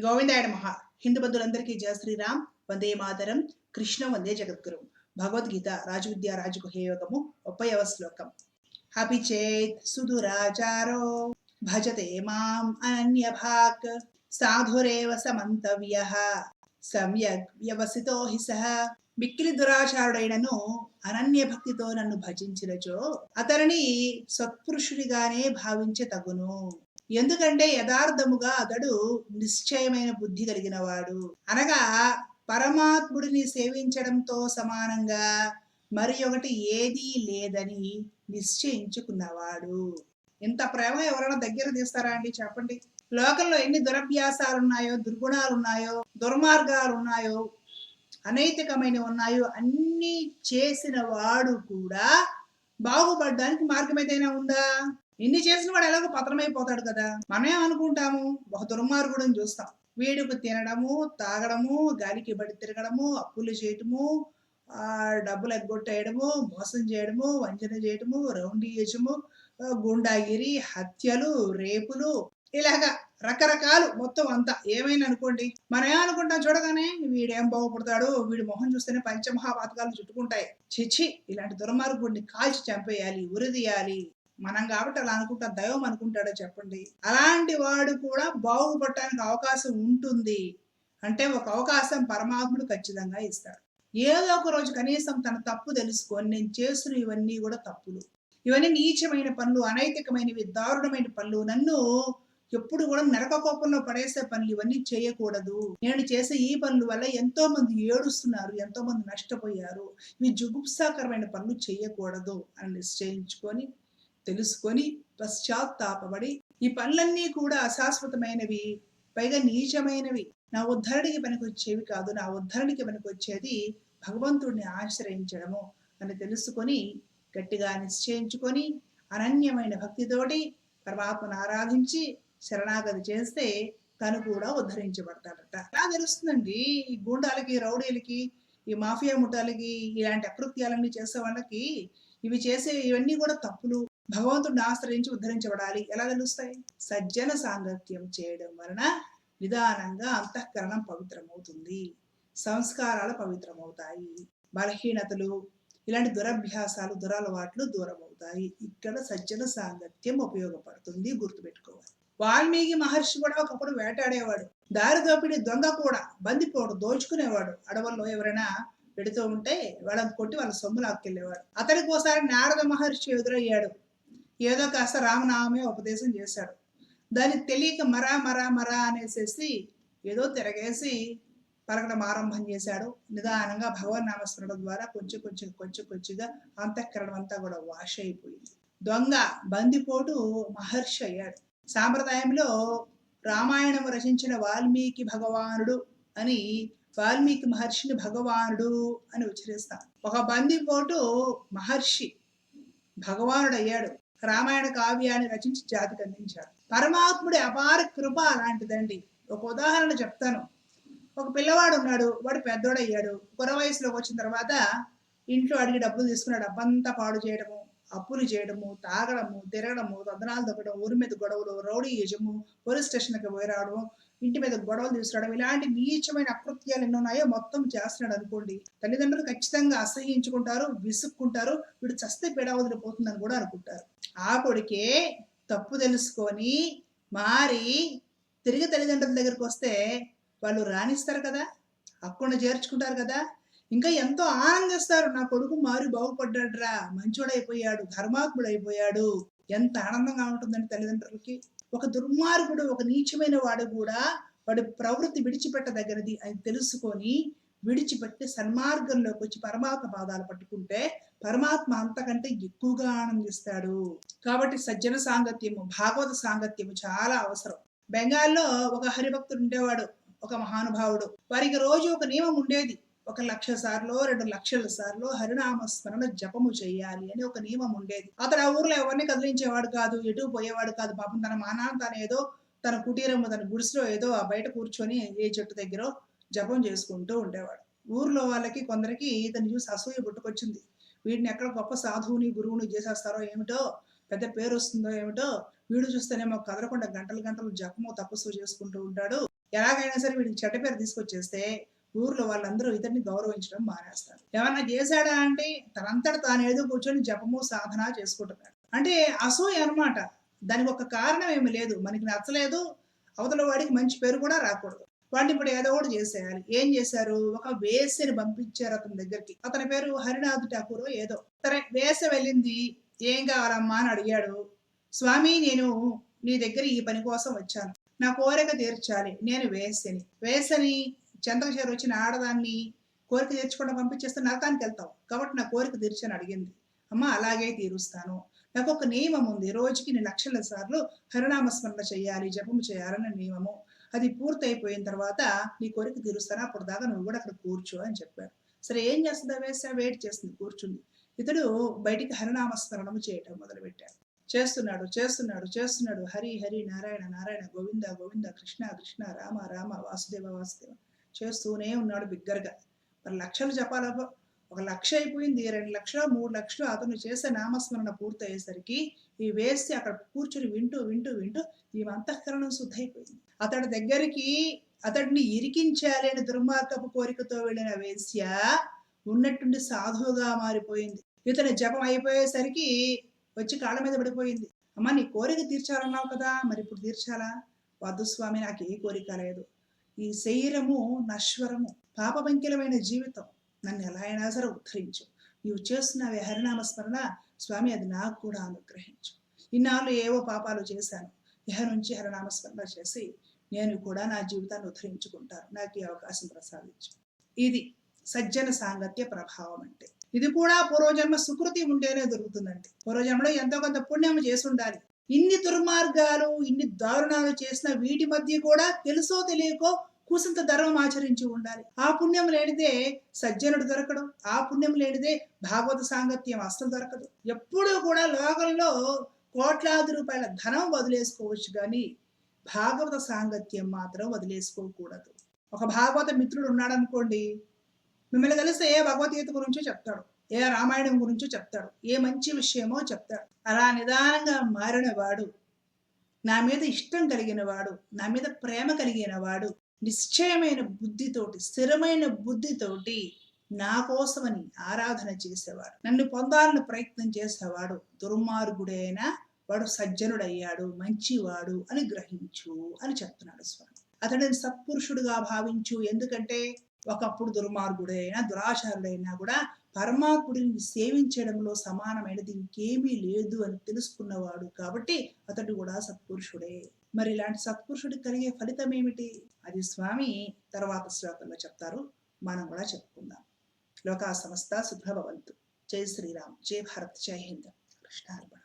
గోవిందాయన మహా హిందూ బంధువులందరికీ జయ శ్రీరామ్. వందే మాతరం. కృష్ణ వందే జగద్గురు. భగవద్గీత రాజవిద్య రాజగుహయోగము ముప్పైవ శ్లోకం. అపి చేత్ సుదురాచారో భజతే మాం అనన్యభాక్. సాధురేవ సమంతవ్య. సమ్యక్ వ్యవసితో హి సహ. మిక్కిలి దురాచారుడైనను అనన్య భక్తితో నన్ను భజించినచో అతనిని సత్పురుషుడిగానే భావించ తగును. ఎందుకంటే యథార్థముగా అతడు నిశ్చయమైన బుద్ధి కలిగిన వాడు అనగా పరమాత్ముడిని సేవించడంతో సమానంగా మరి ఒకటి ఏదీ లేదని నిశ్చయించుకున్నవాడు. ఇంత ప్రేమ ఎవరైనా దగ్గర తీస్తారా అండి చెప్పండి? లోకంలో ఎన్ని దురభ్యాసాలు ఉన్నాయో దుర్గుణాలు ఉన్నాయో దుర్మార్గాలు ఉన్నాయో అనైతికమైన ఉన్నాయో అన్ని చేసిన వాడు కూడా బాగుపడడానికి మార్గం ఏదైనా ఉందా? ఇన్ని చేసిన వాడు ఎలాగో పతనమైపోతాడు కదా? మనమే అనుకుంటాము ఒక దుర్మార్గుడిని చూస్తాం. వీడికి తినడము తాగడము గాలికి బడి తిరగడము అప్పులు చేయటము ఆ డబ్బులు ఎగ్గొట్టేయడము మోసం చేయడము వంచన చేయడము రౌండ్ చేయడము గుండాగిరి హత్యలు రేపులు ఇలాగా రకరకాలు మొత్తం అంతా. ఏమైనా అనుకోండి? మనం ఏమనుకుంటాం చూడగానే వీడేం బాగుపడతాడు వీడి మొహం చూస్తేనే పంచమహాపాతకాలు చుట్టుకుంటాయి. చిచ్చి ఇలాంటి దుర్మార్గుడిని కాల్చి చంపేయాలి ఉరిదీయాలి. మనం కాబట్టి అలా అనుకుంటా దైవం అనుకుంటాడో చెప్పండి. అలాంటి వాడు కూడా బాగుపడటానికి అవకాశం ఉంటుంది. అంటే ఒక అవకాశం పరమాత్ముడు ఖచ్చితంగా ఇస్తాడు. ఏదో ఒక రోజు కనీసం తన తప్పు తెలుసుకొని నేను చేస్తున్న ఇవన్నీ కూడా తప్పులు. ఇవన్నీ నీచమైన పనులు అనైతికమైనవి దారుణమైన పనులు. నన్ను ఎప్పుడు కూడా నరక కోపంలో పడేసే పనులు ఇవన్నీ చేయకూడదు. నేను చేసే ఈ పనుల వల్ల ఎంతో మంది ఏడుస్తున్నారు ఎంతో మంది నష్టపోయారు. ఇవి జుగుప్సాకరమైన పనులు చేయకూడదు అని నిశ్చయించుకొని తెలుసుకొని పశ్చాత్తాపడి ఈ పనులన్నీ కూడా అశాశ్వతమైనవి పైగా నీచమైనవి. నా ఉద్ధరణకి పనికొచ్చేవి కాదు. నా ఉద్ధరణకి పనికొచ్చేది భగవంతుడిని ఆశ్రయించడము అని తెలుసుకొని గట్టిగా నిశ్చయించుకొని అనన్యమైన భక్తితోటి పరమాత్మను ఆరాధించి శరణాగతి చేస్తే తను కూడా ఉద్ధరించబడతాడట. అలా తెలుస్తుందండి? ఈ గూండాలకి రౌడీలకి ఈ మాఫియా ముఠాలకి ఇలాంటి అకృత్యాలన్నీ చేసే వాళ్ళకి ఇవి చేసే ఇవన్నీ కూడా తప్పులు. భగవంతుడిని ఆశ్రయించి ఉద్ధరించబడాలి. ఎలా తెలుస్తాయి? సజ్జన సాంగత్యం చేయడం వలన నిదానంగా అంతఃకరణం పవిత్రమవుతుంది. సంస్కారాలు పవిత్రమవుతాయి. బలహీనతలు ఇలాంటి దురభ్యాసాలు దురలవాట్లు దూరం అవుతాయి ఇక్కడ సజ్జన సాంగత్యం ఉపయోగపడుతుంది గుర్తుపెట్టుకోవాలి. వాల్మీకి మహర్షి కూడా ఒకప్పుడు వేటాడేవాడు. దారి దోపిడి దొంగ కూడా బందిపోడు దోచుకునేవాడు. అడవుల్లో ఎవరైనా పెడుతూ ఉంటే వాళ్ళని కొట్టి వాళ్ళ సొమ్ము లాక్కెళ్ళేవాడు అతనికి ఒకసారి నారద మహర్షి ఎదురయ్యాడు. ఏదో కాస్త రామనామే ఉపదేశం చేశాడు. దాన్ని తెలియక మరా మరా మరా అనేసేసి ఏదో తిరగేసి పరగడం ఆరంభం చేశాడు. నిదానంగా భగవన్ నామస్మరణం ద్వారా కొంచెం కొంచెం కొంచెం కొంచెంగా అంతఃకరణం అంతా కూడా వాష్ అయిపోయింది. దొంగ బందిపోటు మహర్షి అయ్యాడు. సాంప్రదాయంలో రామాయణం రచించిన వాల్మీకి భగవానుడు అని వాల్మీకి మహర్షిని భగవానుడు అని ఉచ్చరిస్తాం ఒక బందిపోటు మహర్షి భగవానుడు అయ్యాడు. రామాయణ కావ్యాన్ని రచించి జాతికి అందించాడు పరమాత్ముడి అపార కృప అలాంటిదండి. ఒక ఉదాహరణ చెప్తాను. ఒక పిల్లవాడు ఉన్నాడు వాడు పెద్దోడయ్యాడు. కుర వయసులోకి వచ్చిన తర్వాత ఇంట్లో అడిగి డబ్బులు తీసుకున్నాడు. డబ్బంతా పాడు చేయడము అప్పులు చేయడము తాగడము తిరగడము తందనాలు దొక్కడం ఊరి మీద గొడవలు రౌడీ యజము పోలీస్ స్టేషన్కి పోయి రావడం ఇంటి మీద గొడవలు తీసుకురావడం ఇలాంటి నీచమైన అకృత్యాలు ఎన్ని ఉన్నాయో మొత్తం చేస్తున్నాడు అనుకోండి. తల్లిదండ్రులు ఖచ్చితంగా అసహించుకుంటారు విసుక్కుంటారు వీడు చస్తే పెడ వదిలిపోతుందని కూడా అనుకుంటారు. ఆ కొడుకే తప్పు తెలుసుకొని మారి తిరిగి తల్లిదండ్రుల దగ్గరికి వస్తే వాళ్ళు రాణిస్తారు కదా అక్కడ చేర్చుకుంటారు కదా. ఇంకా ఎంతో ఆనందిస్తారు నా కొడుకు మారి బాగుపడ్డాడురా మంచోడైపోయాడు ధర్మాత్ముడు అయిపోయాడు ఎంత ఆనందంగా ఉంటుందండి తల్లిదండ్రులకి. ఒక దుర్మార్గుడు ఒక నీచమైన వాడు కూడా వాడి ప్రవృత్తి విడిచిపెట్టదగినది అని తెలుసుకొని విడిచిపెట్టి సన్మార్గంలోకి వచ్చి పరమాత్మ పాదాలు పట్టుకుంటే పరమాత్మ అంతకంటే ఎక్కువగా ఆనందిస్తాడు. కాబట్టి సజ్జన సాంగత్యము భాగవత సాంగత్యము చాలా అవసరం. బెంగాల్లో ఒక హరిభక్తుడు ఉండేవాడు ఒక మహానుభావుడు. వారికి రోజు ఒక నియమం ఉండేది ఒక లక్ష సార్లు రెండు లక్షల సార్లు హరినామ స్మరణ జపము చేయాలి అని ఒక నియమం ఉండేది. అతడు ఆ ఊర్లో ఎవరిని కదిలించేవాడు కాదు ఎటు పోయేవాడు కాదు. పాపం తన మానాన్ని తను ఏదో తన కుటీరము తన గుడిసెలో ఏదో ఆ బయట కూర్చొని ఏ చెట్టు దగ్గర జపం చేసుకుంటూ ఉండేవాడు. ఊర్లో వాళ్ళకి కొందరికి ఇతను చూసి అసూయ పుట్టుకొచ్చింది. వీడిని ఎక్కడ గొప్ప సాధువుని గురువుని చేసేస్తారో ఏమిటో పెద్ద పేరు వస్తుందో ఏమిటో వీడు చూస్తేనేమో కదలకుండా గంటలు గంటలు జపము తపస్సు చేసుకుంటూ ఉంటాడు. ఎలాగైనా సరే వీడికి చెడ్డ పేరు తీసుకొచ్చేస్తే ఊర్లో వాళ్ళందరూ ఇతన్ని గౌరవించడం మానేస్తారు. ఏమన్నా చేశాడా అంటే తనంతట తానేదో ఏదో కూర్చొని జపము సాధన చేసుకుంటున్నాడు. అంటే అసూయ అన్నమాట. దానికి ఒక కారణం ఏమి లేదు. మనకి నచ్చలేదు. అవతల వాడికి మంచి పేరు కూడా రాకూడదు. వాడిని ఇప్పుడు ఏదో ఒకటి చేసేయాలి. ఏం చేశారు? ఒక వేసని పంపించారు అతని దగ్గరికి. అతని పేరు హరినాథ్ ఠాకూర్ ఏదో. సరే వేస వెళ్ళింది. ఏం కావాలమ్మా అని అడిగాడు. స్వామి నేను నీ దగ్గర ఈ పని కోసం వచ్చాను. నా కోరిక తీర్చాలి. నేను వేసని. వేసని చంద్రశేఖర్ వచ్చిన ఆడదాన్ని కోరిక తీర్చకుండా పంపించేస్తే నరకానికి వెళ్తావు. కాబట్టి నా కోరిక తీర్చని అడిగింది. అమ్మ అలాగే తీరుస్తాను. నాకు ఒక నియమం ఉంది. రోజుకి నేను లక్షల సార్లు హరినామస్మరణ చేయాలి జపము చేయాలని నియమము. అది పూర్తయిపోయిన తర్వాత నీ కోరిక తీరుస్తాను అప్పుడు దాకా నువ్వు కూడా అక్కడ కూర్చో అని చెప్పాడు సరే ఏం చేస్తుందా వేసా వెయిట్ చేస్తుంది కూర్చుంది. ఇతడు బయటికి హరినామస్మరణము చేయటం మొదలుపెట్టాడు. చేస్తున్నాడు చేస్తున్నాడు చేస్తున్నాడు. హరి హరి నారాయణ నారాయణ గోవింద గోవింద కృష్ణ కృష్ణ రామ రామ వాసుదేవ వాసుదేవ. చేస్తూనే ఉన్నాడు బిగ్గరగా. మరి లక్షలు జపాల ఒక లక్ష అయిపోయింది రెండు లక్షలు మూడు లక్షలు అతను చేసే నామస్మరణ పూర్తయ్యేసరికి ఈ వేసి అక్కడ కూర్చుని వింటూ వింటూ వింటూ ఈ అంతఃకరణం శుద్ధైపోయింది. అతడి దగ్గరికి అతడిని ఇరికించాలి అనే దుర్మార్గపు కోరికతో వెళ్ళిన వేశ్య ఉన్నట్టుండి సాధువుగా మారిపోయింది. ఇతని జపం అయిపోయేసరికి వచ్చి కాళ్ళ మీద పడిపోయింది. అమ్మ నీ కోరిక తీర్చాలన్నావు కదా మరి ఇప్పుడు తీర్చాలా? వద్దు స్వామి నాకు ఏ కోరిక లేదు. ఈ శరీరము నశ్వరము పాపబంకిలమైన జీవితం. నన్ను ఎలా అయినా సరే ఉద్ధరించు. నీవు చేస్తున్న హరినామ స్మరణ స్వామి అది నాకు కూడా అనుగ్రహించు. ఇన్నాళ్ళు ఏవో పాపాలు చేశాను. ఇహ నుంచి హరినామస్మరణ చేసి నేను కూడా నా జీవితాన్ని ఉద్ధరించుకుంటాను. నాకు ఈ అవకాశం ప్రసాదించు. ఇది సజ్జన సాంగత్య ప్రభావం అంటే. ఇది కూడా పూర్వజన్మ సుకృతి ఉంటేనే దొరుకుతుందండి. పూర్వజన్మలో ఎంతో కొంత పుణ్యం చేసి ఉండాలి ఇన్ని దుర్మార్గాలు ఇన్ని దారుణాలు చేసిన వీటి మధ్య కూడా తెలుసో తెలియకో కూసింత ధర్మం ఆచరించి ఉండాలి. ఆ పుణ్యం లేనిదే సజ్జనుడు దొరకడు. ఆ పుణ్యం లేనిదే భాగవత సాంగత్యం అస్సలు దొరకదు. ఎప్పుడూ కూడా లోకంలో కోట్లాది రూపాయల ధనం వదిలేసుకోవచ్చు కానీ భాగవత సాంగత్యం మాత్రం వదిలేసుకోకూడదు. ఒక భాగవత మిత్రుడు ఉన్నాడు అనుకోండి మిమ్మల్ని కలిస్తే ఏ భగవద్గీత గురించో చెప్తాడు ఏ రామాయణం గురించో చెప్తాడు ఏ మంచి విషయమో చెప్తాడు. అలా నిదానంగా మారిన వాడు నా మీద ఇష్టం కలిగిన వాడు నా మీద ప్రేమ కలిగిన వాడు నిశ్చయమైన బుద్ధితోటి స్థిరమైన బుద్ధితోటి నా కోసమని ఆరాధన చేసేవాడు. నన్ను పొందాలని ప్రయత్నం చేసేవాడు. దుర్మార్గుడైన వాడు సజ్జనుడయ్యాడు మంచివాడు అని గ్రహించు అని చెప్తున్నాడు స్వామి. అతడిని సత్పురుషుడుగా భావించు. ఎందుకంటే ఒకప్పుడు దుర్మార్గుడైనా దురాచారుడైనా కూడా పరమాత్ముడిని సేవించడంలో సమానమైనది ఇంకేమీ లేదు అని తెలుసుకున్నవాడు కాబట్టి అతడు కూడా సత్పురుషుడే. మరి ఇలాంటి సత్పురుషుడికి కలిగే ఫలితం ఏమిటి? అది స్వామి తర్వాత శ్లోకంలో చెప్తారు. మనం కూడా చెప్పుకుందాం. లోకా సమస్త శుభ్రభవంతు జై శ్రీరామ్. జై భారత్. జై హింద్. కృష్ణార్పణ.